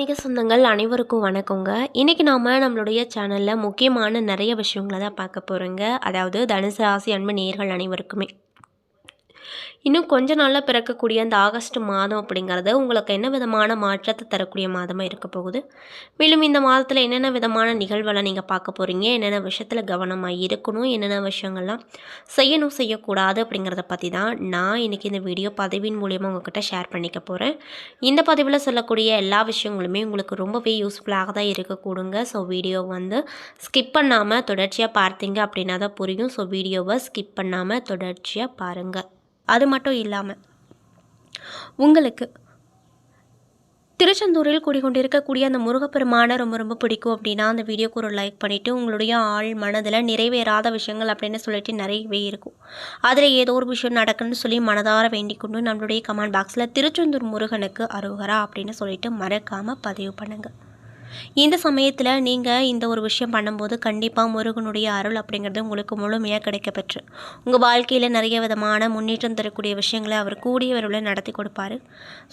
மிக சொந்தங்கள் அனைவருக்கும் வணக்கங்க. இன்றைக்கி நாம் நம்மளுடைய சேனலில் முக்கியமான நிறைய விஷயங்களை தான் பார்க்க போகிறோங்க அதாவது தனுசு ராசி அன்பு நேர்கள் அனைவருக்குமே. இன்னும் கொஞ்ச நாளில் பிறக்கக்கூடிய அந்த ஆகஸ்ட் மாதம் அப்படிங்கிறது உங்களுக்கு என்ன விதமான மாற்றத்தை தரக்கூடிய மாதமாக இருக்க போகுது? மேலும் இந்த மாதத்தில் என்னென்ன விதமான நிகழ்வுகளை நீங்கள் பார்க்க போகிறீங்க என்னென்ன விஷயத்தில் கவனமாக இருக்கணும்? என்னென்ன விஷயங்கள்லாம் செய்யணும் செய்யக்கூடாது அப்படிங்கிறத பற்றி தான் நான் இன்றைக்கி இந்த வீடியோ பதிவின் மூலியமாக உங்ககிட்ட ஷேர் பண்ணிக்க போகிறேன் இந்த பதிவில் சொல்லக்கூடிய எல்லா விஷயங்களுமே உங்களுக்கு ரொம்பவே யூஸ்ஃபுல்லாக தான் இருக்கக்கூடுங்க. ஸோ வீடியோ வந்து ஸ்கிப் பண்ணாமல் தொடர்ச்சியாக பார்த்தீங்க அப்படின்னா தான் புரியும். ஸோ வீடியோவை ஸ்கிப் பண்ணாமல் தொடர்ச்சியாக பாருங்கள் அது மட்டும் இல்லாமல் உங்களுக்கு திருச்செந்தூரில் குடிகொண்டிருக்கக்கூடிய அந்த முருகப்பெருமானை ரொம்ப ரொம்ப பிடிக்கும் அப்படின்னா அந்த வீடியோக்கு ஒரு லைக் பண்ணிவிட்டு உங்களுடைய ஆள் மனதில் நிறைவேறாத விஷயங்கள் அப்படின்னு சொல்லிட்டு நிறையவே இருக்கும். அதில் ஏதோ ஒரு விஷயம் நடக்குன்னு சொல்லி மனதார வேண்டிக் கொண்டு நம்மளுடைய கமெண்ட் பாக்ஸில் திருச்செந்தூர் முருகனுக்கு அருகரா அப்படின்னு சொல்லிட்டு மறக்காமல் பதிவு பண்ணுங்கள் இந்த சமயத்தில் நீங்கள் இந்த ஒரு விஷயம் பண்ணும்போது கண்டிப்பாக முருகனுடைய அருள் அப்படிங்கிறது உங்களுக்கு முழுமையாக கிடைக்கப்பெற்று உங்கள் வாழ்க்கையில் நிறைய விதமான முன்னேற்றம் தரக்கூடிய விஷயங்களை அவர் கூடிய விரைவில் நடத்தி கொடுப்பாரு.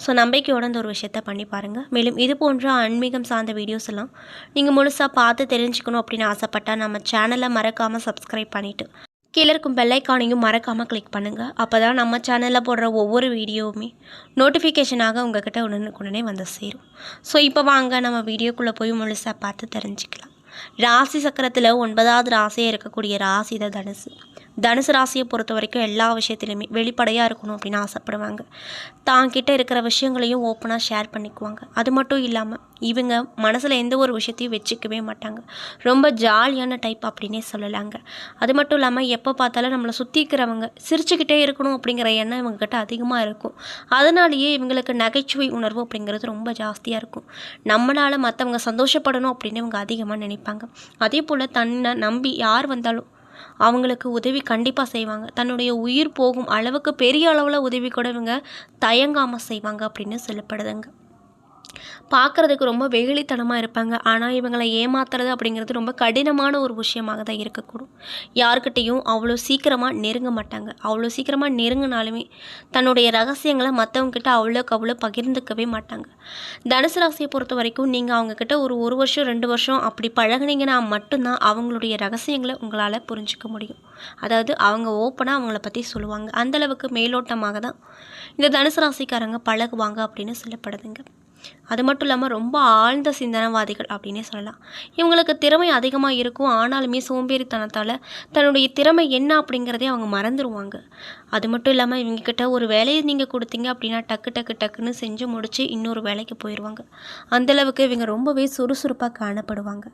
ஸோ நம்பிக்கையோட இந்த ஒரு விஷயத்த பண்ணி பாருங்கள் மேலும் இது போன்ற ஆன்மீகம் சார்ந்த வீடியோஸ் எல்லாம் நீங்கள் முழுசாக பார்த்து தெரிஞ்சுக்கணும் அப்படின்னு ஆசைப்பட்டால் நம்ம சேனலை மறக்காமல் சப்ஸ்கிரைப் பண்ணிவிட்டு கீழே இருக்கும் பெல்லைக்கானையும் மறக்காமல் கிளிக் பண்ணுங்கள் அப்போ தான் நம்ம சேனலில் போடுற ஒவ்வொரு வீடியோவுமே நோட்டிஃபிகேஷனாக உங்ககிட்ட உடனுக்குடனே வந்து சேரும். ஸோ இப்போ வாங்க நம்ம வீடியோக்குள்ளே போய் முழுசாக பார்த்து தெரிஞ்சுக்கலாம். ராசி சக்கரத்தில் ஒன்பதாவது ராசியாக இருக்கக்கூடிய ராசி தான் தனுசு. தனுசு ராசியை பொறுத்த வரைக்கும் எல்லா விஷயத்துலையுமே வெளிப்படையாக இருக்கணும் அப்படின்னு ஆசைப்படுவாங்க. தாங்கிட்ட இருக்கிற விஷயங்களையும் ஓப்பனாக ஷேர் பண்ணிக்குவாங்க. அது மட்டும் இல்லாமல் இவங்க மனசில் எந்த ஒரு விஷயத்தையும் வச்சுக்கவே மாட்டாங்க. ரொம்ப ஜாலியான டைப் அப்படின்னே சொல்லலாங்க. அது மட்டும் இல்லாமல் எப்போ பார்த்தாலும் நம்மளை சுற்றி இருக்கிறவங்க சிரிச்சுக்கிட்டே இருக்கணும் அப்படிங்கிற எண்ணம் இவங்கக்கிட்ட அதிகமாக இருக்கும். அதனாலேயே இவங்களுக்கு நகைச்சுவை உணர்வு அப்படிங்கிறது ரொம்ப ஜாஸ்தியாக இருக்கும். நம்மளால் மற்றவங்க சந்தோஷப்படணும் அப்படின்னு இவங்க அதிகமாக நினைப்பாங்க. அதே போல் தன்னை நம்பி யார் வந்தாலும் அவங்களுக்கு உதவி கண்டிப்பாக செய்வாங்க. தன்னுடைய உயிர் போகும் அளவுக்கு பெரிய அளவில் உதவி கூட இவங்க தயங்காமல் செய்வாங்க அப்படின்னு சொல்லப்படுதுங்க. பார்க்குறதுக்கு ரொம்ப வெகுளித்தனமாக இருப்பாங்க. ஆனால் இவங்களை ஏமாத்துறது அப்படிங்கிறது ரொம்ப கடினமான ஒரு விஷயமாக தான் இருக்கக்கூடும். யாருக்கிட்டேயும் அவ்வளோ சீக்கிரமாக நெருங்க மாட்டாங்க. அவ்வளோ சீக்கிரமாக நெருங்கினாலுமே தன்னுடைய ரகசியங்களை மற்றவங்கக்கிட்ட அவ்வளோக்கு அவ்வளோ பகிர்ந்துக்கவே மாட்டாங்க. தனுசு ராசியை பொறுத்த வரைக்கும் நீங்கள் அவங்கக்கிட்ட ஒரு ஒரு வருஷம் ரெண்டு வருஷம் அப்படி பழகுனீங்கன்னா மட்டும்தான் அவங்களுடைய ரகசியங்களை உங்களால் புரிஞ்சிக்க முடியும். அதாவது அவங்க ஓப்பனாக அவங்கள பற்றி சொல்லுவாங்க. அந்தளவுக்கு மேலோட்டமாக தான் இந்த தனுசு ராசிக்காரங்க பழகுவாங்க அப்படின்னு சொல்லப்படுதுங்க. அது மட்டும் இல்லாமல் ரொம்ப ஆழ்ந்த சிந்தனவாதிகள் அப்படின்னே சொல்லலாம். இவங்களுக்கு திறமை அதிகமாக இருக்கும். ஆனாலுமே சோம்பேறித்தனத்தால் தன்னுடைய திறமை என்ன அப்படிங்கிறதே அவங்க மறந்துடுவாங்க அது மட்டும் இல்லாமல் இவங்கக்கிட்ட ஒரு வேலையை நீங்கள் கொடுத்தீங்க அப்படின்னா டக்கு டக்கு டக்குன்னு செஞ்சு முடித்து இன்னொரு வேலைக்கு போயிடுவாங்க அந்தளவுக்கு இவங்க ரொம்பவே சுறுசுறுப்பாக காணப்படுவாங்க.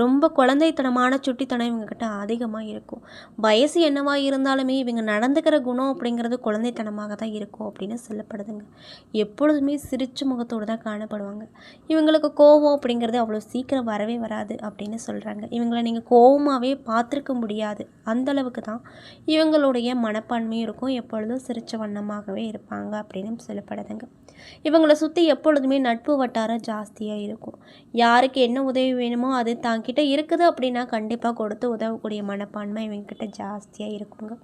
ரொம்ப குழந்தைத்தனமான சுட்டித்தனம் இவங்கக்கிட்ட அதிகமாக இருக்கும். வயசு என்னவாக இருந்தாலுமே இவங்க நடந்துக்கிற குணம் அப்படிங்கிறது குழந்தைத்தனமாக தான் இருக்கும் அப்படின்னு சொல்லப்படுதுங்க. எப்பொழுதுமே சிரிச்சு முகத்தோடு தான் கோவப்படுவாங்க இவங்களுக்கு கோபம் அப்படிங்கிறது அவ்வளோ சீக்கிரம் வரவே வராது அப்படின்னு சொல்கிறாங்க இவங்களை நீங்கள் கோபமாகவே பார்த்துருக்க முடியாது. அந்தளவுக்கு தான் இவங்களுடைய மனப்பான்மையும் இருக்கும். எப்பொழுதும் சிரிச்ச வண்ணமாகவே இருப்பாங்க அப்படின்னு சொல்லப்படுதுங்க. இவங்களை சுற்றி எப்பொழுதுமே நட்பு வட்டாரம் ஜாஸ்தியாக இருக்கும். யாருக்கு என்ன உதவி வேணுமோ அது தாங்கிட்ட இருக்குது அப்படின்னா கண்டிப்பாக கொடுத்து உதவக்கூடிய மனப்பான்மை இவங்கக்கிட்ட ஜாஸ்தியாக இருக்குங்க.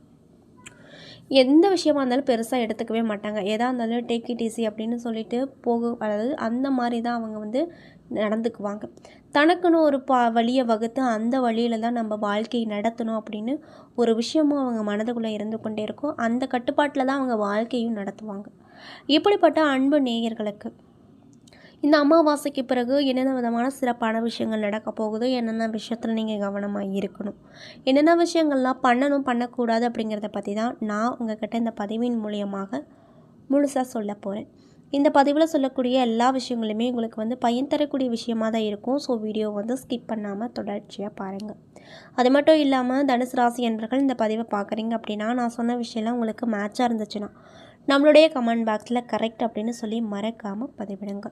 எந்த விஷயமா இருந்தாலும் பெருசாக எடுத்துக்கவே மாட்டாங்க. எதாக இருந்தாலும் டேக் இட் ஈஸி அப்படின்னு சொல்லிட்டு போக அதாவது அந்த மாதிரி தான் அவங்க வந்து நடந்துக்குவாங்க. தனக்குன்னு ஒரு பா வழியை வகுத்து அந்த வழியில் தான் நம்ம வாழ்க்கையை நடத்தணும் அப்படின்னு ஒரு விஷயமும் அவங்க மனதுக்குள்ளே இருந்து கொண்டே இருக்கும். அந்த கட்டுப்பாட்டில் தான் அவங்க வாழ்க்கையும் நடத்துவாங்க. இப்படிப்பட்ட அன்பு நேயர்களுக்கு இந்த அமாவாசைக்கு பிறகு என்னென்ன விதமான சிறப்பான விஷயங்கள் நடக்க போகுது என்னென்ன விஷயத்தில் நீங்கள் கவனமாக இருக்கணும் என்னென்ன விஷயங்கள்லாம் பண்ணணும் பண்ணக்கூடாது அப்படிங்கிறத பற்றி தான் நான் உங்ககிட்ட இந்த பதிவின் மூலியமாக முழுசாக சொல்ல போகிறேன் இந்த பதிவில் சொல்லக்கூடிய எல்லா விஷயங்களுமே உங்களுக்கு வந்து பயன் தரக்கூடிய விஷயமாக தான் இருக்கும். ஸோ வீடியோ வந்து ஸ்கிப் பண்ணாமல் தொடர்ச்சியாக பாருங்கள் அது மட்டும் இல்லாமல் தனுசு ராசி என்பர்கள் இந்த பதிவை பார்க்குறீங்க அப்படின்னா நான் சொன்ன விஷயம்லாம் உங்களுக்கு மேட்சாக இருந்துச்சுன்னா நம்மளுடைய கமெண்ட் பாக்ஸில் கரெக்ட் அப்படின்னு சொல்லி மறக்காமல் பதிவிடுங்க.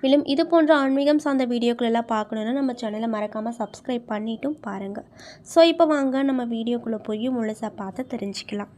மேலும் இது போன்ற ஆன்மீகம் சார்ந்த வீடியோக்கள் எல்லாம் பார்க்கணுன்னா நம்ம சேனலை மறக்காமல் சப்ஸ்கிரைப் பண்ணிட்டும் பாருங்கள் ஸோ இப்போ வாங்க நம்ம வீடியோக்குள்ளே போய் முழுசாக பார்த்து தெரிஞ்சுக்கலாம்.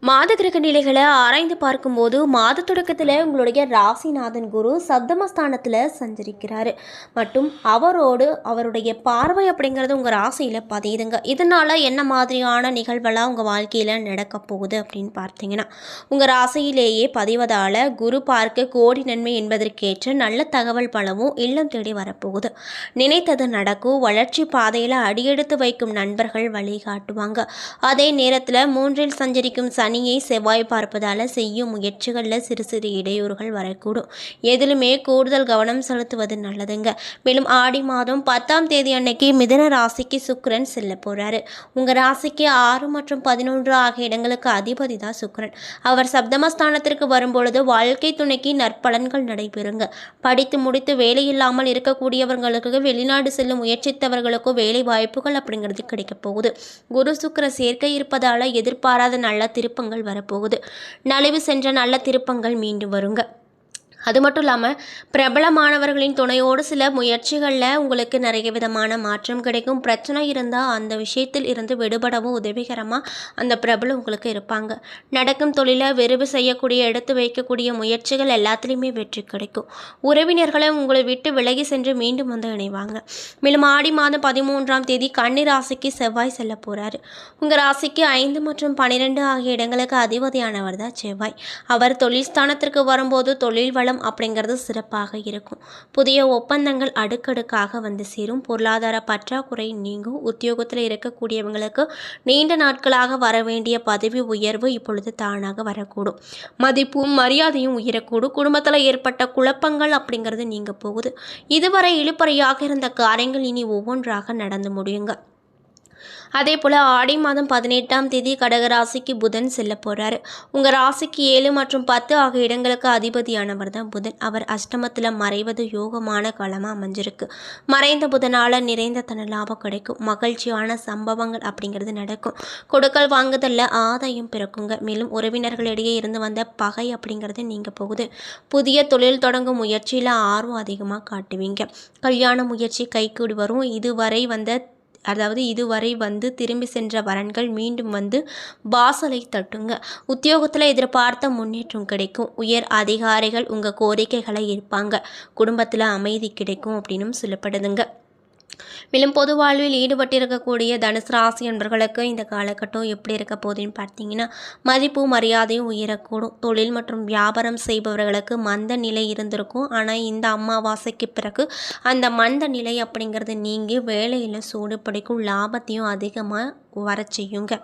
மாத கிரக நிலைகளை ஆராய்ந்து பார்க்கும்போது மாத தொடக்கத்தில் உங்களுடைய ராசிநாதன் குரு சப்தமஸ்தானத்தில் சஞ்சரிக்கிறார். மற்றும் அவரோடு அவருடைய பார்வை அப்படிங்கிறது உங்கள் ராசியில் பதியுதுங்க. இதனால் என்ன மாதிரியான நிகழ்வெல்லாம் உங்கள் வாழ்க்கையில் நடக்க போகுது அப்படின்னு பார்த்தீங்கன்னா உங்கள் ராசியிலேயே பதிவதால் குரு பார்க்க கோடி நன்மை என்பதற்கேற்ற நல்ல தகவல் பலவும் இல்லம் தேடி வரப்போகுது. நினைத்தது நடக்கும். வளர்ச்சி பாதையில் அடியெடுத்து வைக்கும் நண்பர்கள் வழிகாட்டுவாங்க. அதே நேரத்தில் மூன்றில் சஞ்சரிக்கும் சனியை செவ்வாய் பார்ப்பதால் செய்யும் முயற்சிகளில் சிறு சிறு இடையூறுகள் வரக்கூடும். எதிலுமே கூடுதல் கவனம் செலுத்துவது நல்லதுங்க. மேலும் ஆடி மாதம் பத்தாம் தேதி அன்னைக்கு மிதன ராசிக்கு சுக்கரன் செல்ல போகிறாரு உங்கள் ராசிக்கு ஆறு மற்றும் பதினொன்று ஆகிய இடங்களுக்கு அதிபதி தான் சுக்கரன். அவர் சப்தமஸ்தானத்திற்கு வரும்பொழுது வாழ்க்கை துணைக்கு நற்பலன்கள் நடைபெறுங்க. படித்து முடித்து வேலை இல்லாமல் இருக்கக்கூடியவர்களுக்கு வெளிநாடு செல்லும் முயற்சித்தவர்களுக்கும் வேலை வாய்ப்புகள் அப்படிங்கிறது கிடைக்க போகுது. குரு சுக்கர சேர்க்கை இருப்பதால் எதிர்பாராத நல்ல திருப்பங்கள் வரப்போகுது. நலிவு சென்ற நல்ல திருப்பங்கள் மீண்டும் வருங்க. அது மட்டும் இல்லாமல் பிரபலமானவர்களின் துணையோடு சில முயற்சிகளில் உங்களுக்கு நிறைய விதமான மாற்றம் கிடைக்கும். பிரச்சனை இருந்தால் அந்த விஷயத்தில் இருந்து விடுபடவும் உதவிகரமாக அந்த பிரபலம் உங்களுக்கு இருப்பாங்க. நடக்கும் தொழிலை விரிவு செய்யக்கூடிய எடுத்து வைக்கக்கூடிய முயற்சிகள் எல்லாத்துலேயுமே வெற்றி கிடைக்கும். உறவினர்களை உங்களை விட்டு விலகி சென்று மீண்டும் வந்து இணைவாங்க. மேலும் ஆடி மாதம் பதிமூன்றாம் தேதி கன்னி ராசிக்கு செவ்வாய் செல்ல போகிறாரு உங்கள் ராசிக்கு ஐந்து மற்றும் பன்னிரெண்டு ஆகிய இடங்களுக்கு அதிபதியானவர் தான் செவ்வாய். அவர் தொழில் ஸ்தானத்திற்கு வரும்போது தொழில் வளம் அப்படிங்கிறது சிறப்பாக இருக்கும். புதிய ஒப்பந்தங்கள் அடுக்கடுக்காக வந்து சேரும். பொருளாதார பற்றாக்குறை நீங்கும். உத்தியோகத்தில் இருக்கக்கூடியவங்களுக்கு நீண்ட நாட்களாக வர வேண்டிய பதவி உயர்வு இப்பொழுது தானாக வரக்கூடும். மதிப்பும் மரியாதையும் உயரக்கூடும். குடும்பத்தில் ஏற்பட்ட குழப்பங்கள் அப்படிங்கிறது நீங்க போகுது. இதுவரை இழுப்பறையாக இருந்த காரியங்கள் இனி ஒவ்வொன்றாக நடந்து முடியுங்க. அதே போல் ஆடி மாதம் பதினெட்டாம் தேதி கடகராசிக்கு புதன் செல்ல போகிறாரு உங்கள் ராசிக்கு ஏழு மற்றும் பத்து ஆகிய இடங்களுக்கு அதிபதியானவர் தான் புதன். அவர் அஷ்டமத்தில் மறைவது யோகமான காலமாக அமைஞ்சிருக்கு. மறைந்த புதனால் நிறைந்த தன லாபம் கிடைக்கும். மகிழ்ச்சியான சம்பவங்கள் அப்படிங்கிறது நடக்கும். கொடுக்கல் வாங்குதலில் ஆதாயம் பிறக்குங்க. மேலும் உறவினர்களிடையே இருந்து வந்த பகை அப்படிங்கிறது நீங்கள் போகுது. புதிய தொழில் தொடங்கும் முயற்சியில் ஆர்வம் அதிகமாக காட்டுவீங்க. கல்யாண முயற்சி கைகூடி வரும். இதுவரை வந்த அதாவது இதுவரை வந்து திரும்பி சென்ற வரன்கள் மீண்டும் வந்து வாசலை தட்டுங்க. உத்தியோகத்தில் எதிர்பார்த்த முன்னேற்றம் கிடைக்கும். உயர் அதிகாரிகள் உங்கள் கோரிக்கைகளை இருப்பாங்க குடும்பத்தில் அமைதி கிடைக்கும் அப்படின்னும் சொல்லப்படுதுங்க. மேலும் பொது வாழ்வில் ஈடுபட்டிருக்கக்கூடிய தனுசு ராசி என்பர்களுக்கு இந்த காலகட்டம் எப்படி இருக்க போகுதுன்னு பார்த்தீங்கன்னா மதிப்பு மரியாதையும் உயரக்கூடும். தொழில் மற்றும் வியாபாரம் செய்பவர்களுக்கு மந்த நிலை இருந்திருக்கும். ஆனால் இந்த அமாவாசைக்கு பிறகு அந்த மந்த நிலை அப்படிங்கிறது நீங்கி வேலையில் சூடு பிடிக்கும் லாபத்தையும் அதிகமாக வர செய்யுங்க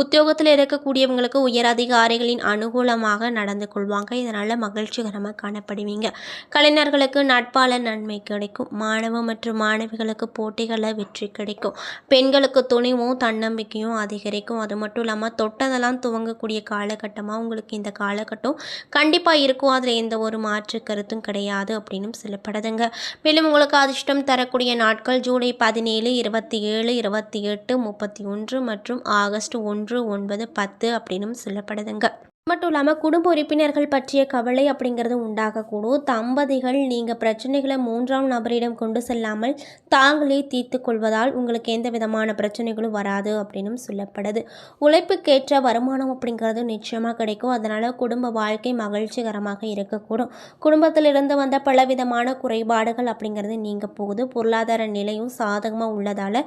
உத்தியோகத்தில் இருக்கக்கூடியவங்களுக்கு உயர் அதிகாரிகளின் அனுகூலமாக நடந்து கொள்வாங்க. இதனால் மகிழ்ச்சிகரமாக காணப்படுவீங்க. கலைஞர்களுக்கு நட்பால நன்மை கிடைக்கும். மாணவ மற்றும் மாணவிகளுக்கு போட்டிகளில் வெற்றி கிடைக்கும். பெண்களுக்கு துணிவும் தன்னம்பிக்கையும் அதிகரிக்கும். அது மட்டும் இல்லாமல் தொட்டதெல்லாம் துவங்கக்கூடிய காலகட்டமாக உங்களுக்கு இந்த காலகட்டம் கண்டிப்பாக இருக்கும். அதில் எந்த ஒரு மாற்று கருத்தும் கிடையாது அப்படின்னு சொல்லப்படுதுங்க. மேலும் உங்களுக்கு அதிர்ஷ்டம் தரக்கூடிய நாட்கள் ஜூலை பதினேழு இருபத்தி ஏழு இருபத்தி எட்டு முப்பத்தி ஒன்று ஒன்று மற்றும் ஆகஸ்ட் ஒன்று ஒன்பது பத்து அப்படின்னும் சொல்லப்படுதுங்க. மட்டும் இல்லாமல் குடும்ப உறுப்பினர்கள் பற்றிய கவலை அப்படிங்கிறது உண்டாகக்கூடும். தம்பதிகள் நீங்கள் பிரச்சனைகளை மூன்றாம் நபரிடம் கொண்டு செல்லாமல் தாங்களே தீர்த்து கொள்வதால் உங்களுக்கு எந்த விதமான பிரச்சனைகளும் வராது அப்படின்னும் சொல்லப்படுது. உழைப்புக்கேற்ற வருமானம் அப்படிங்கிறது நிச்சயமாக கிடைக்கும். அதனால் குடும்ப வாழ்க்கை மகிழ்ச்சிகரமாக இருக்கக்கூடும். குடும்பத்திலிருந்து வந்த பலவிதமான குறைபாடுகள் அப்படிங்கிறது நீங்கள் போகுது. பொருளாதார நிலையும் சாதகமாக உள்ளதால்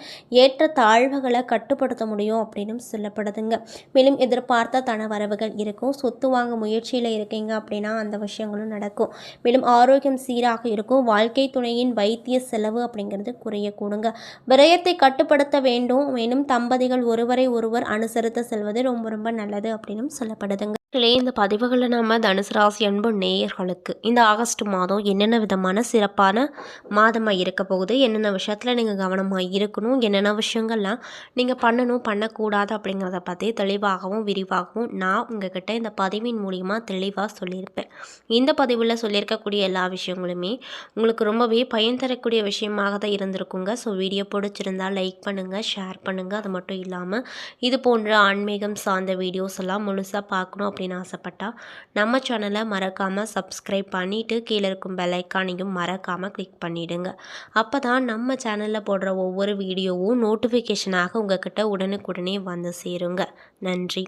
ஏற்ற தாழ்வுகளை கட்டுப்படுத்த முடியும் அப்படின்னும் சொல்லப்படுதுங்க. மேலும் எதிர்பார்த்த தன வரவுகள் இருக்கும் சொத்து வாங்க முயற்சியில் இருக்கீங்க அப்படின்னா அந்த விஷயங்களும் நடக்கும். மேலும் ஆரோக்கியம் சீராக இருக்கும். வாழ்க்கை துணையின் வைத்திய செலவு அப்படிங்கிறது குறையக்கூடுங்க. விரயத்தை கட்டுப்படுத்த வேண்டும். மேலும் தம்பதிகள் ஒருவரை ஒருவர் அனுசரித்து செல்வது ரொம்ப ரொம்ப நல்லது அப்படின்னும் சொல்லப்படுதுங்க. இந்த பதிவுகளில் நம்ம தனுசு ராசி அன்பு நேயர்களுக்கு இந்த ஆகஸ்ட் மாதம் என்னென்ன விதமான சிறப்பான மாதமாக இருக்க போகுது என்னென்ன விஷயத்தில் நீங்கள் கவனமாக இருக்கணும் என்னென்ன விஷயங்கள்லாம் நீங்கள் பண்ணணும் பண்ணக்கூடாது அப்படிங்கிறத பற்றி தெளிவாகவும் விரிவாகவும் நான் உங்ககிட்ட இந்த பதிவின் மூலிமா தெளிவாக சொல்லியிருப்பேன். இந்த பதிவில் சொல்லியிருக்கக்கூடிய எல்லா விஷயங்களுமே உங்களுக்கு ரொம்பவே பயன் தரக்கூடிய விஷயமாக தான் இருந்திருக்குங்க. ஸோ வீடியோ பிடிச்சிருந்தால் லைக் பண்ணுங்கள் ஷேர் பண்ணுங்கள் அது மட்டும் இல்லாமல் இது போன்ற ஆன்மீகம் சார்ந்த வீடியோஸ் எல்லாம் முழுசாக பார்க்கணும் அப்படி அப்படின்னு ஆசைப்பட்டா நம்ம சேனலை மறக்காமல் சப்ஸ்கிரைப் பண்ணிவிட்டு கீழே இருக்கும் பெல்லைக்கானையும் மறக்காமல் கிளிக் பண்ணிவிடுங்க அப்போ தான் நம்ம சேனலில் போடுற ஒவ்வொரு வீடியோவும் நோட்டிஃபிகேஷனாக உங்கள் கிட்ட உடனுக்குடனே வந்து சேருங்க. நன்றி.